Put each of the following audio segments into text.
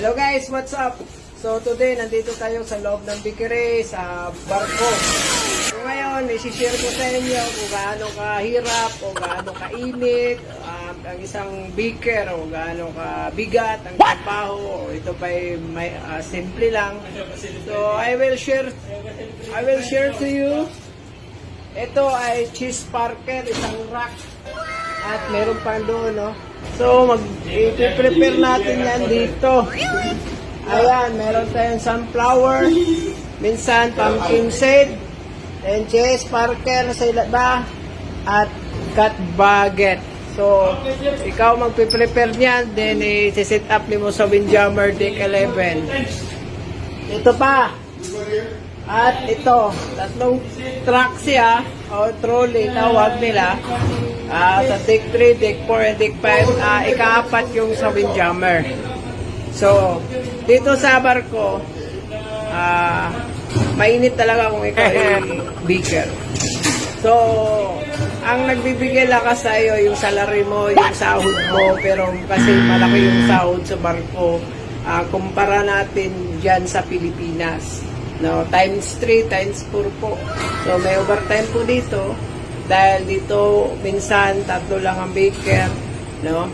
Hello guys, what's up? So today, nandito tayo sa loob ng Bikire, sa barko. So ngayon, isi-share ko sa inyo kung gaano kahirap o gaano kainit um, ang isang beaker o gaano kabigat ang trabaho. Ito pa may ah, simple lang. So I will share I will share to you ito ay cheese parker, isang rack. At meron pa doon, no? So, mag i-prepare natin yan dito. Ayan, meron tayong sunflower, minsan pumpkin seed, and cheese parker sa ilaba, at cut baguette. So, ikaw magpe-prepare niyan, then i-set up ni mo sa Windjammer Deck 11. Ito pa, at ito, tatlong truck siya, o trolley, tawag nila. Ah, sa deck 3, deck 4, and deck 5, ah, ikaapat yung sa windjammer. So, dito sa barko, ah, mainit talaga kung ikaw ay beaker. So, ang nagbibigay lakas sa iyo yung salary mo, yung sahod mo, pero kasi malaki yung sahod sa barko, ah, kumpara natin dyan sa Pilipinas. No, times 3, times 4 po. So, may overtime po dito. Dahil dito, minsan, tatlo lang ang baker. No?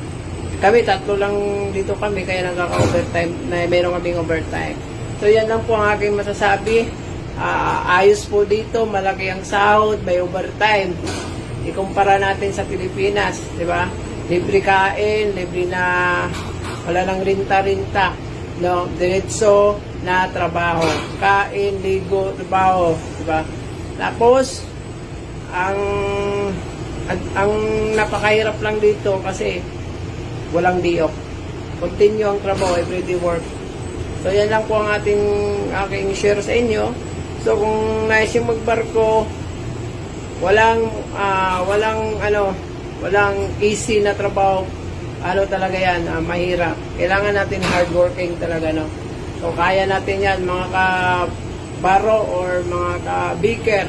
Kami, tatlo lang dito kami, kaya nagkaka-overtime, na meron kaming overtime. So, yan lang po ang aking masasabi. Ah, ayos po dito, malaki ang sahod, may overtime. Ikumpara natin sa Pilipinas, di ba? Libre kain, libre na wala nang rinta-rinta. No, diretso na trabaho. Kain, ligo, trabaho, di ba? Tapos ang ang, ang napakahirap lang dito kasi walang diok. Continue ang trabaho, everyday work. So yan lang po ang ating aking share sa inyo. So kung nais yung magbarko, walang ah, walang ano, walang easy na trabaho. Ano talaga yan, ah, mahirap. Kailangan natin hardworking talaga, no? So, kaya natin yan, mga ka-baro or mga ka-beaker.